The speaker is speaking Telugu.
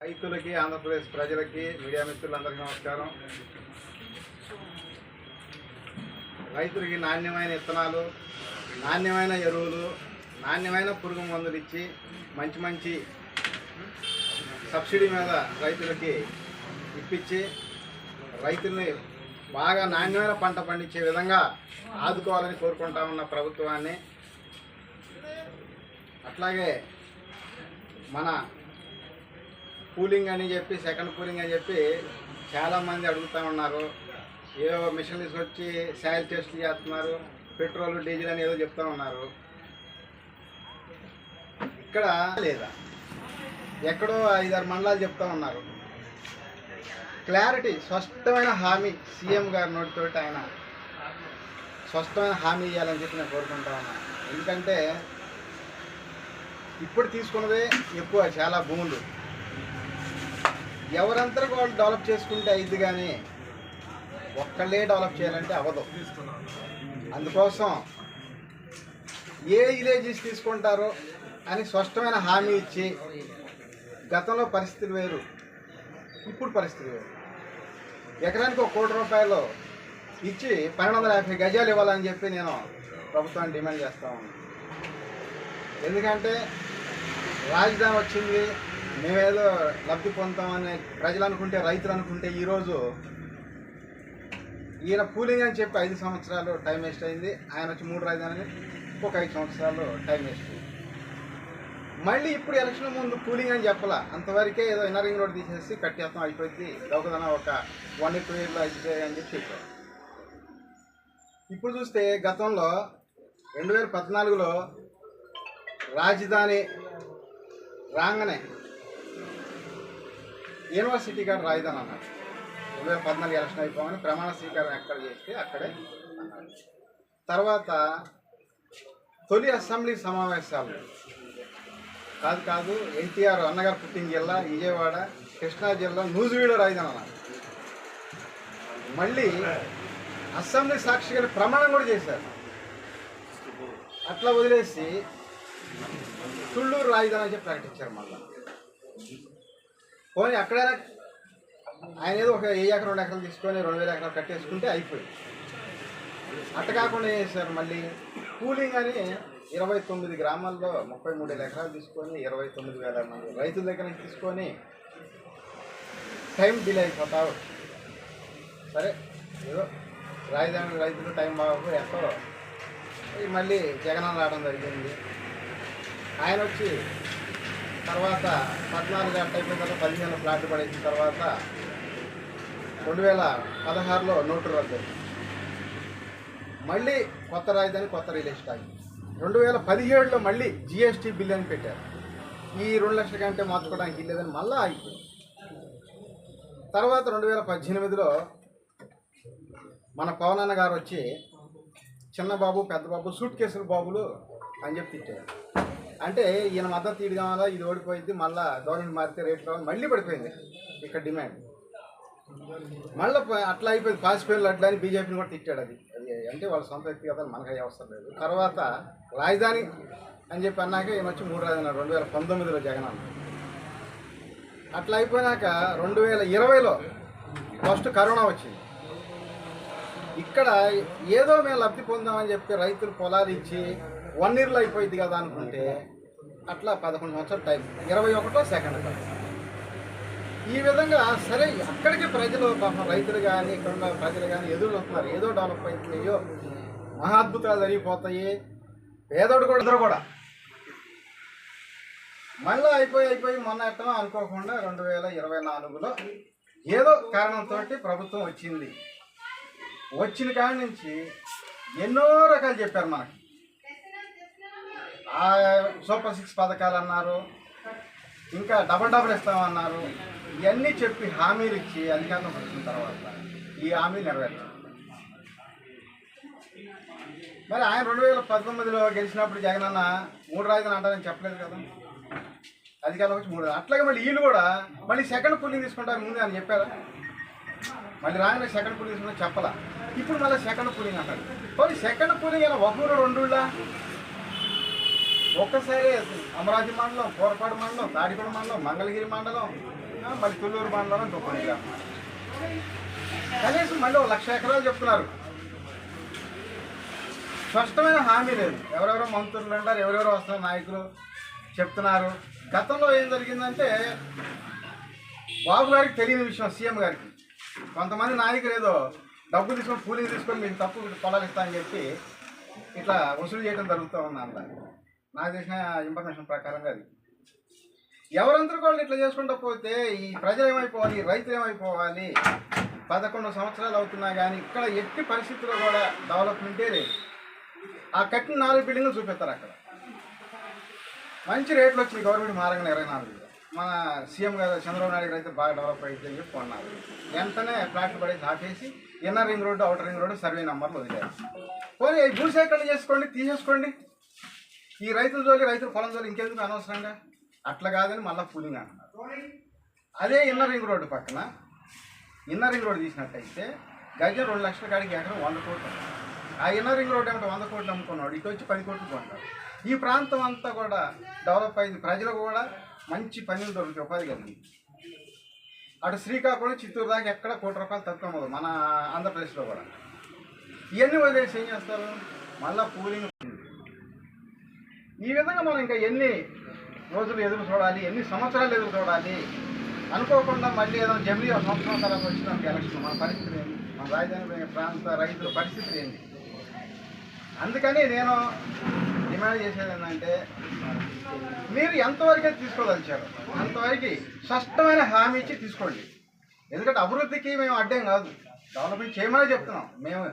రైతులకి ఆంధ్రప్రదేశ్ ప్రజలకి మీడియా మిత్రులందరికీ నమస్కారం. రైతులకి నాణ్యమైన విత్తనాలు నాణ్యమైన ఎరువులు నాణ్యమైన పురుగు మందులు ఇచ్చి మంచి మంచి సబ్సిడీ మీద రైతులకి ఇప్పించి రైతుల్ని బాగా నాణ్యమైన పంట పండించే విధంగా ఆదుకోవాలని కోరుకుంటా ఉన్న ప్రభుత్వాన్ని. అట్లాగే మన కూలింగ్ అని చెప్పి సెకండ్ కూలింగ్ అని చెప్పి చాలామంది అడుగుతూ ఉన్నారు. ఏదో మిషన్ తీసుకొచ్చి సాయిల్ టెస్ట్ చేస్తున్నారు. పెట్రోల్ డీజిల్ అని ఏదో చెప్తా ఉన్నారు. ఇక్కడ లేదా? ఎక్కడో ఐదారు మండలాలు చెప్తా ఉన్నారు. క్లారిటీ స్పష్టమైన హామీ సీఎం గారి నోటితోటి ఆయన స్పష్టమైన హామీ ఇవ్వాలని చెప్పి నేను కోరుకుంటా ఉన్నాను ఎందుకంటే ఇప్పుడు తీసుకున్నదే ఎక్కువ చాలా భూములు ఎవరంతా వాళ్ళు డెవలప్ చేసుకుంటే అయింది కానీ ఒక్కళ్ళే డెవలప్ చేయాలంటే అవ్వదు. అందుకోసం ఏ విలేజెస్ తీసుకుంటారో అని స్పష్టమైన హామీ ఇచ్చి గతంలో పరిస్థితులు వేరు ఇప్పుడు పరిస్థితి వేరు. ఎకరానికి ఒక కోటి రూపాయలు ఇచ్చి పన్నెండు వందల యాభై గజాలు ఇవ్వాలని చెప్పి నేను ప్రభుత్వాన్ని డిమాండ్ చేస్తా ఉన్నాను. ఎందుకంటే రాజధాని వచ్చింది మేమేదో లబ్ధి పొందుతామని ప్రజలు అనుకుంటే రైతులు అనుకుంటే ఈరోజు ఈయన కూలింగ్ అని చెప్పి ఐదు సంవత్సరాలు టైం వేస్ట్ అయింది. ఆయన వచ్చి మూడు రాజధాని ఇంకొక ఐదు సంవత్సరాలు టైం వేస్ట్ అయింది. మళ్ళీ ఇప్పుడు ఎలక్షన్ ముందు కూలింగ్ అని చెప్పాల. అంతవరకే ఏదో ఇన్నరింగ్ రోడ్ తీసేసి కట్టేస్తాం అయిపోయింది. ఒకదన ఒక వన్ టూ ఇయర్లో అయిపోయాయి అని చెప్పి చెప్పారు. ఇప్పుడు చూస్తే గతంలో రెండు వేల పద్నాలుగులో రాజధాని రాగానే యూనివర్సిటీ కాడ రాజధాని అన్నారు రెండు వేల పద్నాలుగు ఎలక్షన్ అయిపోమని ప్రమాణ స్వీకారం ఎక్కడ చేస్తే అక్కడే తర్వాత తొలి అసెంబ్లీ సమావేశాలు. కాదు కాదు ఎన్టీఆర్ అన్నగారు పుట్టిన జిల్లా విజయవాడ కృష్ణా జిల్లా నూజివీడు రాజధాని అన్నారు మళ్ళీ అసెంబ్లీ సాక్షిగా ప్రమాణం కూడా చేశారు. అట్లా వదిలేసి తుళ్ళూరు రాజధాని అని చెప్పి ప్రకటించారు మళ్ళీ. పోనీ అక్కడైనా ఆయన ఏదో ఒక ఏ ఎకరం రెండు ఎకరాలు తీసుకొని రెండు వేల ఎకరాలు కట్టేసుకుంటే అయిపోయింది. అట్ట కాకుండా చేశారు మళ్ళీ? కూలింగ్ అని ఇరవై తొమ్మిది గ్రామాల్లో ముప్పై మూడు వేల ఎకరాలు తీసుకొని ఇరవై తొమ్మిది వేల మంది రైతుల దగ్గర నుంచి తీసుకొని టైం డిలే అయిపోతా సరే ఏదో రాజధాని రైతులు టైం బాగా ఎంతో. మళ్ళీ జగనన్న రావడం జరిగింది. ఆయన వచ్చి తర్వాత పద్నాలుగు గంట అయిపోయిన తర్వాత పదిహేను ఫ్లాట్లు పడేసిన తర్వాత రెండు వేల పదహారులో నోటు రద్దు మళ్ళీ కొత్త రాజధాని కొత్త రియల్ ఎస్టేట్ ఆగింది. రెండు వేల పదిహేడులో మళ్ళీ జిఎస్టీ బిల్ అని పెట్టారు. ఈ రెండు లక్షల కంటే మార్చుకోవడానికి లేదని మళ్ళీ ఆగిపోయింది. తర్వాత రెండు వేల పద్దెనిమిదిలో మన పవనన్న గారు వచ్చి చిన్న బాబు పెద్ద బాబు సూట్ కేసుల బాబులు అని చెప్పి తిట్టారు. అంటే ఈయన మద్దతు తీయడం కావాలా ఇది ఓడిపోయింది మళ్ళీ గవర్నమెంట్ మారితే రేట్ కావాలి మళ్ళీ పడిపోయింది ఇక్కడ డిమాండ్. మళ్ళీ అట్లా అయిపోయింది పాసిపోయిన అట్లా అని బీజేపీని కూడా తిట్టాడు అది. అది అంటే వాళ్ళ సొంత వ్యక్తిగతాలు మనకు అయ్యే అవసరం లేదు. తర్వాత రాజధాని అని చెప్పి అన్నాక ఈయన వచ్చి మూడు రాజధాని రెండు వేల పంతొమ్మిదిలో జగన్ అన్న అట్లా అయిపోయినాక రెండు వేల ఇరవైలో ఫస్ట్ కరోనా వచ్చింది. ఇక్కడ ఏదో మేము లబ్ధి పొందామని చెప్పి రైతులు పొలాలు ఇచ్చి వన్ ఇయర్లో అయిపోయింది కదా అనుకుంటే అట్లా పదకొండు సంవత్సరాలు టైం. ఇరవై ఒకటో సెకండ్ ఈ విధంగా సరే అక్కడికి ప్రజలు పాపం రైతులు కానీ ఇక్కడ ఉన్న ప్రజలు కానీ ఎదురు వస్తున్నారు ఏదో డెవలప్ అవుతున్నాయో మహాద్భుతాలు జరిగిపోతాయి. పేదోడు కూడా ఇద్దరు కూడా. మళ్ళీ అయిపోయి అయిపోయి మొన్న ఎట్టనో అనుకోకుండా రెండు వేల ఇరవై నాలుగులో ఏదో కారణంతో ప్రభుత్వం వచ్చింది. వచ్చిన కాడి నుంచి ఎన్నో రకాలు చెప్పారు మనకి. సూపర్ సిక్స్ పథకాలు అన్నారు ఇంకా డబల్ డబల్ ఇస్తామన్నారు ఇవన్నీ చెప్పి హామీలు ఇచ్చి అధికారంలోకి వచ్చిన తర్వాత ఈ హామీలు నెరవేర్చారు. మరి ఆయన రెండు వేల పంతొమ్మిదిలో గెలిచినప్పుడు జగన్ అన్న మూడు రాజధాని అంటారని చెప్పలేదు కదా. అధికారంలో వచ్చి మూడు అట్లాగే మళ్ళీ వీళ్ళు కూడా మళ్ళీ సెకండ్ పుల్లింగ్ తీసుకుంటారు ముందే అని చెప్పారా? మళ్ళీ రాగానే సెకండ్ పుల్లింగ్ తీసుకుంటే చెప్పలా. ఇప్పుడు మళ్ళీ సెకండ్ పుల్లింగ్ అంటారు. మరి సెకండ్ పుల్లింగ్ అయినా ఒకరు రెండు ఒక్కసారి అమరావతి మండలం కోరపాడు మండలం తాడికొండ మండలం మంగళగిరి మండలం మళ్ళీ తుళ్ళూరు మండలం అని గ్రామం కనీసం మళ్ళీ ఒక లక్ష ఎకరాలు చెప్తున్నారు. స్పష్టమైన హామీ లేదు. ఎవరెవరో మంత్రులు అంటారు ఎవరెవరో వస్తున్నారు నాయకులు చెప్తున్నారు. గతంలో ఏం జరిగిందంటే బాబు గారికి తెలియని విషయం సీఎం గారికి. కొంతమంది నాయకులు ఏదో డబ్బు తీసుకొని కూలీలు తీసుకొని మీకు తప్పు పొలాలు ఇస్తా అని చెప్పి ఇట్లా వసూలు చేయడం జరుగుతూ ఉంది అంట నాకు తెలిసిన ఇన్ఫర్మేషన్ ప్రకారంగా అది. ఎవరందరూ వాళ్ళు ఇట్లా చేసుకుంటూ పోతే ఈ ప్రజలు ఏమైపోవాలి రైతులు ఏమైపోవాలి పదకొండు సంవత్సరాలు అవుతున్నా కానీ ఇక్కడ ఎట్టి పరిస్థితుల్లో కూడా డెవలప్మెంటే లేదు. ఆ కట్టిన నాలుగు బిల్డింగ్లు చూపిస్తారు అక్కడ. మంచి రేట్లు వచ్చింది గవర్నమెంట్ మారంగా ఇరవై నాలుగు మన సీఎం గారు చంద్రబాబు నాయుడు గారు అయితే బాగా డెవలప్ అయితే అని చెప్పి కొన్నారు. వెంటనే ఫ్లాట్ పడేసి ఆపేసి inner ring road outer ring road survey నెంబర్లు వదిలేరు పోనీ భూసేకరణ చేసుకోండి తీసేసుకోండి. ఈ రైతుల జోలి రైతుల పొలం జోలి ఇంకెందుకు అనవసరంగా? అట్లా కాదని మళ్ళీ కూలింగ్ అంటున్నారు. అదే ఇన్నర్ రింగ్ రోడ్డు పక్కన ఇన్నర్ రింగ్ రోడ్డు తీసినట్టయితే గజం రెండు లక్షల కాడికి ఎకరం వంద కోట్లు. ఆ ఇన్నర్ రింగ్ రోడ్డు ఏమంటే వంద కోట్లు అమ్ముకున్నాడు ఇటు వచ్చి పది కోట్లు కొంటాడు. ఈ ప్రాంతం అంతా కూడా డెవలప్ అయింది. ప్రజలకు కూడా మంచి పనులు దొరుకుతాయి ఉపాధి కలిగింది అటు శ్రీకాకుళం చిత్తూరు దాకా ఎక్కడ కోటి రూపాయలు తక్కువ అవ్వదు మన ఆంధ్రప్రదేశ్లో కూడా. ఇవన్నీ వదిలేసి ఏం చేస్తారు? మళ్ళీ పూలింగ్ ఈ విధంగా మనం ఇంకా ఎన్ని రోజులు ఎదురు చూడాలి ఎన్ని సంవత్సరాలు ఎదురు చూడాలి అనుకోకుండా మళ్ళీ ఏదైనా జమిలీ ఒక సంవత్సరం తర్వాత వచ్చినాక ఎలక్షన్ మన పరిస్థితి ఏంటి? మన రాజధాని ప్రాంత రైతుల పరిస్థితి ఏంటి? అందుకని నేను డిమాండ్ చేసేది ఏంటంటే మీరు ఎంతవరకే తీసుకోదలిచారు? అంతవరకు స్పష్టమైన హామీ ఇచ్చి తీసుకోండి. ఎందుకంటే అభివృద్ధికి మేము అడ్డం కాదు. డెవలప్మెంట్ చేయమని చెప్తున్నాం. మేము